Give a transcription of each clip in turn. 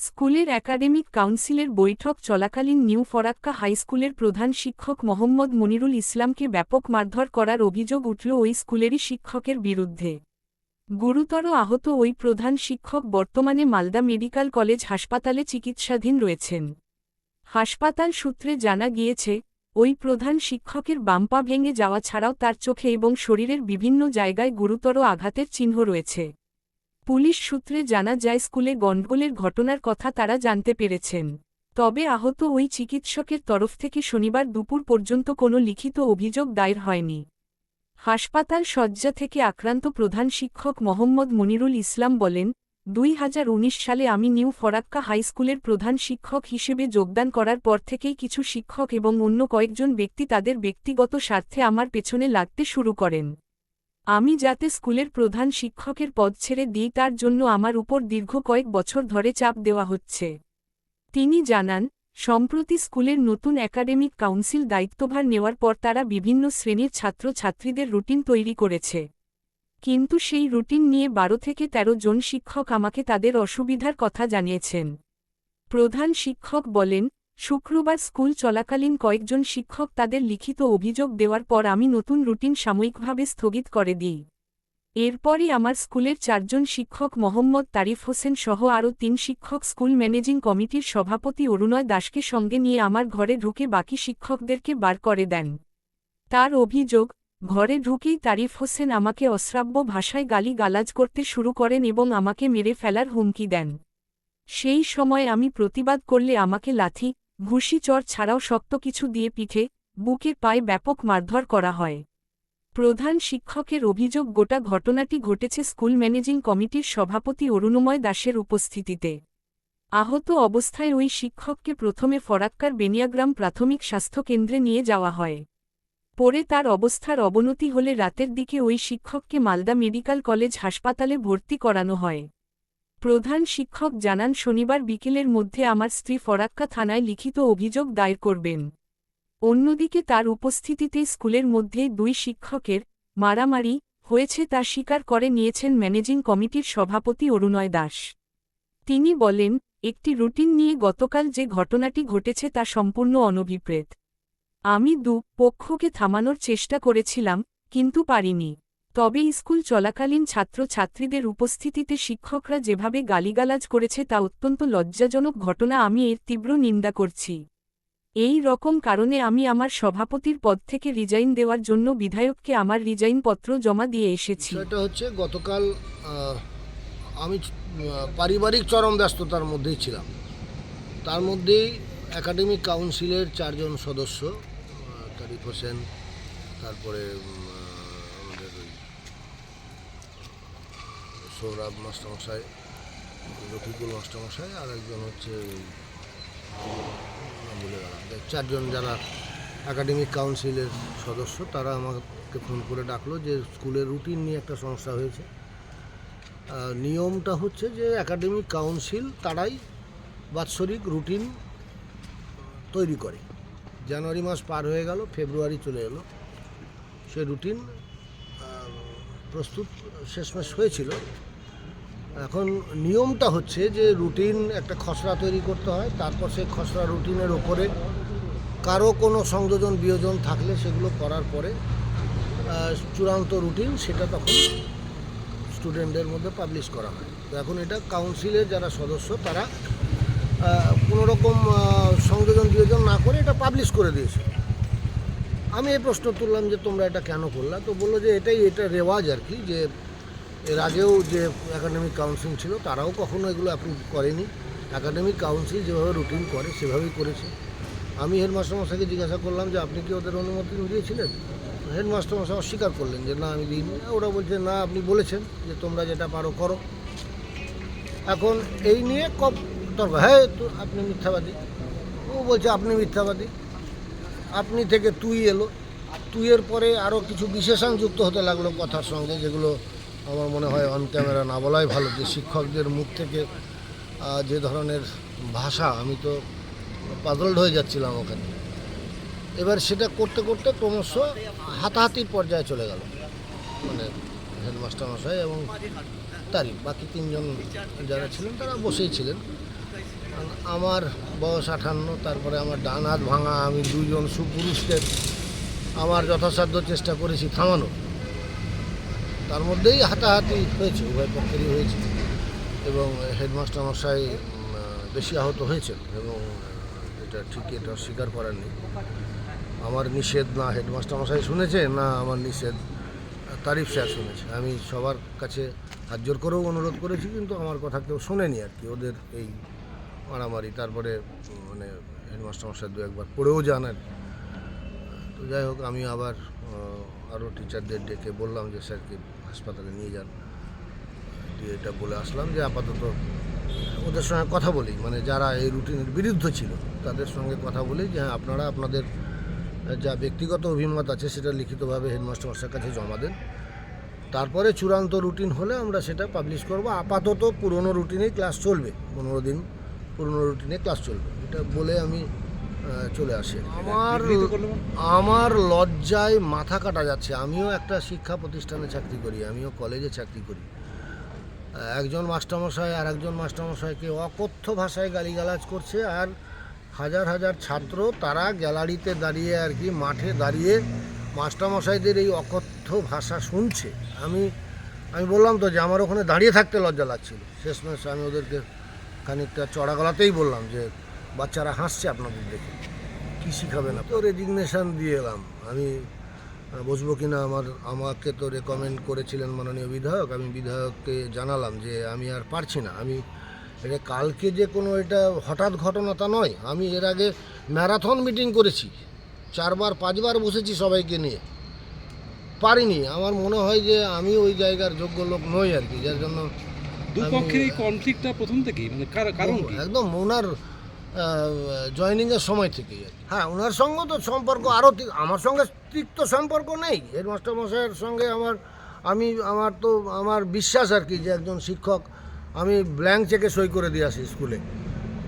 স্কুলের একাডেমিক কাউন্সিলের বৈঠক চলাকালীন নিউ ফরাক্কা হাইস্কুলের প্রধান শিক্ষক মোহাম্মদ মনিরুল ইসলামকে ব্যাপক মারধর করার অভিযোগ উঠল ওই স্কুলেরই শিক্ষকের বিরুদ্ধে। গুরুতর আহত ওই প্রধান শিক্ষক বর্তমানে মালদা মেডিকেল কলেজ হাসপাতালে চিকিৎসাধীন রয়েছেন। হাসপাতাল সূত্রে জানা গিয়েছে, ওই প্রধান শিক্ষকের বাম্পা ভেঙে যাওয়া ছাড়াও তার চোখে এবং শরীরের বিভিন্ন জায়গায় গুরুতর আঘাতের চিহ্ন রয়েছে। পুলিশ সূত্রে জানা যায়, স্কুলে গণ্ডগোলের ঘটনার কথা তারা জানতে পেরেছেন। তবে আহত ওই চিকিৎসকের তরফ থেকে শনিবার দুপুর পর্যন্ত কোনো লিখিত অভিযোগ দায়ের হয়নি। হাসপাতাল শয্যা থেকে আক্রান্ত প্রধান শিক্ষক মোহাম্মদ মনিরুল ইসলাম বলেন, দুই হাজার উনিশ সালে আমি নিউ ফরাক্কা হাইস্কুলের প্রধান শিক্ষক হিসেবে যোগদান করার পর থেকেই কিছু শিক্ষক এবং অন্য কয়েকজন ব্যক্তি তাদের ব্যক্তিগত স্বার্থে আমার পেছনে লাগতে শুরু করেন। আমি যাতে স্কুলের প্রধান শিক্ষকের পদ ছেড়ে দিই তার জন্য আমার উপর দীর্ঘ কয়েক বছর ধরে চাপ দেওয়া হচ্ছে। তিনি জানান, সম্প্রতি স্কুলের নতুন একাডেমিক কাউন্সিল দায়িত্বভার নেওয়ার পর তারা বিভিন্ন শ্রেণির ছাত্র ছাত্রীদের রুটিন তৈরি করেছে। কিন্তু সেই রুটিন নিয়ে বারো থেকে ১৩ জন শিক্ষক আমাকে তাদের অসুবিধার কথা জানিয়েছেন। প্রধান শিক্ষক বলেন শুক্রবার স্কুল চলাকালীন কয়েকজন শিক্ষক তাদের লিখিত অভিযোগ দেওয়ার পর আমি নতুন রুটিন সাময়িকভাবে স্থগিত করে দিই। এরপরই আমার স্কুলের চারজন শিক্ষক মোহাম্মদ তারিফ হোসেন সহ আরও তিন শিক্ষক স্কুল ম্যানেজিং কমিটির সভাপতি অরুণয় দাসকে সঙ্গে নিয়ে আমার ঘরে ঢুকে বাকি শিক্ষকদেরকে বার করে দেন। তার অভিযোগ, ঘরে ঢুকেই তারিফ হোসেন আমাকে অশ্রাব্য ভাষায় গালি গালাজ করতে শুরু করেন এবং আমাকে মেরে ফেলার হুমকি দেন। সেই সময় আমি প্রতিবাদ করলে আমাকে লাথি ঘুষি চর ছাড়াও শক্ত কিছু দিয়ে পিঠে বুকে পায়ে ব্যাপক মারধর করা হয়। প্রধান শিক্ষকের অভিযোগ, গোটা ঘটনাটি ঘটেছে স্কুল ম্যানেজিং কমিটির সভাপতি অরুণময় দাসের উপস্থিতিতে। আহত অবস্থায় ওই শিক্ষককে প্রথমে ফরাক্কার বেনিয়াগ্রাম প্রাথমিক স্বাস্থ্যকেন্দ্রে নিয়ে যাওয়া হয়। পরে তার অবস্থার অবনতি হলে রাতের দিকে ওই শিক্ষককে মালদা মেডিকেল কলেজ হাসপাতালে ভর্তি করানো হয়। প্রধান শিক্ষক জানান, শনিবার বিকেলের মধ্যে আমার স্ত্রী ফরাক্কা থানায় লিখিত অভিযোগ দায়ের করবেন। অন্যদিকে তার উপস্থিতিতে স্কুলের মধ্যে দুই শিক্ষকের মারামারি হয়েছে তা স্বীকার করে নিয়েছেন ম্যানেজিং কমিটির সভাপতি অরুণয় দাস। তিনি বলেন, একটি রুটিন নিয়ে গতকাল যে ঘটনাটি ঘটেছে তা সম্পূর্ণ অনভিপ্রেত। আমি দু পক্ষকে থামানোর চেষ্টা করেছিলাম, কিন্তু পারিনি। তবে স্কুল চলাকালীন ছাত্রছাত্রীদের উপস্থিতিতে শিক্ষকরা যেভাবে গালিগালাজ করেছে তা অত্যন্ত লজ্জাজনক ঘটনা আমি এর তীব্র নিন্দা করছি। এই রকম কারণে আমি আমার সভাপতির পদ থেকে রিজাইন দেওয়ার জন্য বিধায়ককে আমার রিজাইন পত্র জমা দিয়ে এসেছি। এটা হচ্ছে গতকাল আমি পারিবারিক চরম ব্যস্ততার মধ্যেই ছিলাম। তার মধ্যেই একাডেমিক কাউন্সিলের চারজন সদস্য তারিক হোসেন, তারপরে সৌরভ মাস্টারমশাই রফিকুল মাস্টারমশাই আর একজন হচ্ছে। চারজন যারা একাডেমিক কাউন্সিলের সদস্য, তারা আমাকে ফোন করে ডাকলো যে স্কুলের রুটিন নিয়ে একটা সমস্যা হয়েছে। নিয়মটা হচ্ছে যে একাডেমিক কাউন্সিল তারাই বাৎসরিক রুটিন তৈরি করে। জানুয়ারি মাস পার হয়ে গেল, ফেব্রুয়ারি চলে এলো। সে রুটিন প্রস্তুত শেষমেশ হয়েছিল। এখন নিয়মটা হচ্ছে যে রুটিন একটা খসড়া তৈরি করতে হয়, তারপর সেই খসড়া রুটিনের ওপরে কারও কোনো সংযোজন, বিয়োজন থাকলে সেগুলো করার পরে চূড়ান্ত রুটিন সেটা তখন স্টুডেন্টদের মধ্যে পাবলিশ করা হয়। তো এখন এটা কাউন্সিলের যারা সদস্য, তারা কোনো রকম সংযোজন, বিয়োজন না করে এটা পাবলিশ করে দিয়েছে। আমি এই প্রশ্ন তুললাম যে তোমরা এটা কেন করলা? তো বলল যে এটাই, এটা রেওয়াজ আর কি, যে এর আগেও যে একাডেমিক কাউন্সিল ছিল, তারাও কখনো এগুলো অ্যাপ্রুভ করেনি। একাডেমিক কাউন্সিল যেভাবে রুটিন করে, সেভাবেই করেছে। আমি হেডমাস্টারমশাইকে জিজ্ঞাসা করলাম যে, আপনি কি ওদের অনুমতি দিয়েছিলেন হেডমাস্টারমশাই অস্বীকার করলেন যে, না, আমি দিইনি। ওরা বলছে, না, আপনি বলেছেন যে, তোমরা যেটা পারো, করো। এখন এই নিয়ে কব তর্ক হ্যাঁ তো আপনি মিথ্যাবাদী। ও বলছে, আপনি মিথ্যাবাদী। আপনি থেকে তুই এলো। তুইয়ের পরে আরও কিছু বিশেষণ যুক্ত হতে লাগল কথার সঙ্গে, যেগুলো আমার মনে হয় অন ক্যামেরা না বলাই ভালো যে শিক্ষকদের মুখ থেকে যে ধরনের ভাষা, আমি তো পাজলড হয়ে যাচ্ছিলাম ওখানে। এবার সেটা করতে করতে ক্রমশ হাতাহাতির পর্যায়ে চলে গেল। মানে হেডমাস্টার মশাই এবং তারিখ বাকি তিনজন যারা ছিলেন, তারা বসেই ছিলেন। আমার বয়স আঠান্ন, তারপরে আমার ডান হাত ভাঙা, আমি দুজন সুপুরুষকে আমার যথাসাধ্য চেষ্টা করেছি থামানো তার মধ্যেই হাতাহাতি হয়েছে, উভয় পক্ষেরই হয়েছে এবং হেডমাস্টার মশাই বেশি আহত হয়েছেন এবং এটা ঠিক এটা স্বীকার করার আমার নিষেধ না হেডমাস্টার মশাই শুনেছে, না আমার নিষেধ, তারিফ স্যার শুনেছে। আমি সবার কাছে হাত জোর করেও অনুরোধ করেছি, কিন্তু আমার কথা কেউ শোনেনি আর কি। ওদের এই মারামারি, তারপরে মানে হেডমাস্টার মশাই দু একবার পড়েও যান আর তো যাই হোক, আমি আবার আরও টিচারদের ডেকে বললাম যে, স্যারকে হাসপাতালে নিয়ে যান। দিয়ে এটা বলে আসলাম যে আপাতত ওদের সঙ্গে কথা বলি। মানে যারা এই রুটিনের বিরুদ্ধে ছিল, তাদের সঙ্গে কথা বলি যে হ্যাঁ আপনারা আপনাদের যা ব্যক্তিগত অভিমত আছে, সেটা লিখিতভাবে হেডমাস্টার মশাইয়ের কাছে জমা দেন। তারপরে চূড়ান্ত রুটিন হলে আমরা সেটা পাবলিশ করব। আপাতত পুরনো রুটিনেই ক্লাস চলবে। পনেরো দিন পুরনো রুটিনে ক্লাস চলবে। এটা বলে আমি চলে আসে। আমার আমার লজ্জায় মাথা কাটা যাচ্ছে। আমিও একটা শিক্ষা প্রতিষ্ঠানে চাকরি করি আমিও কলেজে চাকরি করি। একজন মাস্টারমশাই আর একজন মাস্টারমশাইকে অকথ্য ভাষায় গালিগালাজ করছে আর হাজার হাজার ছাত্র তারা গ্যালারিতে দাঁড়িয়ে আর কি মাঠে দাঁড়িয়ে মাস্টারমশাইদের এই অকথ্য ভাষা শুনছে। আমি আমি বললাম তো যে আমার ওখানে দাঁড়িয়ে থাকতে লজ্জা লাগছিল। শেষমেশ আমি ওদেরকে খানিকটা চড়া গলাতেই বললাম যে বাচ্চারা হাসছে আপনাদের দেখে। কী শিখাবেন তো রেজিগনেশন দিয়ে এলাম। আমি আহ, কি না আমার আমাকে তো রেকমেন্ড করেছিলেন মাননীয় বিধায়ক। আমি বিধায়ককে জানালাম যে আমি আর পারছি না। আমি এটা কালকে যে কোনো এটা হঠাৎ ঘটনা তা নয়। আমি এর আগে ম্যারাথন মিটিং করেছি। চারবার পাঁচবার বসেছি সবাইকে নিয়ে। পারিনি। আমার মনে হয় যে আমি ওই জায়গার যোগ্য লোক নই আর কি। যার জন্য দুপক্ষের এই কনফ্লিক্টটা প্রথম থেকেই? মানে কারণ একদম ওনার জয়নিংয়ের সময় থেকেই হ্যাঁ ওনার সঙ্গে তো সম্পর্ক আরও আমার সঙ্গে তিক্ত সম্পর্ক নেই। হেডমাস্টার মশাইয়ের সঙ্গে আমার, আমি, আমার তো, আমার বিশ্বাস আর কি যে একজন শিক্ষক, আমি ব্ল্যাঙ্ক চেকে সই করে দিয়ে আসি স্কুলে।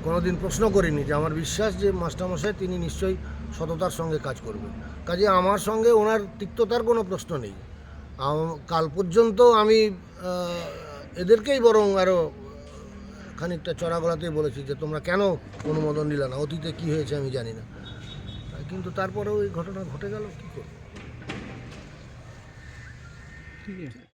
কোনোদিন প্রশ্ন করিনি যে আমার বিশ্বাস যে মাস্টারমশাই তিনি নিশ্চয়ই সততার সঙ্গে কাজ করবেন। কাজে আমার সঙ্গে ওনার তিক্ততার কোনো প্রশ্ন নেই। কাল পর্যন্ত আমি এদেরকেই বরং আরও খানিকটা চড়া গলাতেই বলেছি যে তোমরা কেন অনুমোদন নিলে না? অতীতে কি হয়েছে আমি জানি না। কিন্তু তারপরেও এই ঘটনা ঘটে গেল, কী করব? ঠিক আছে।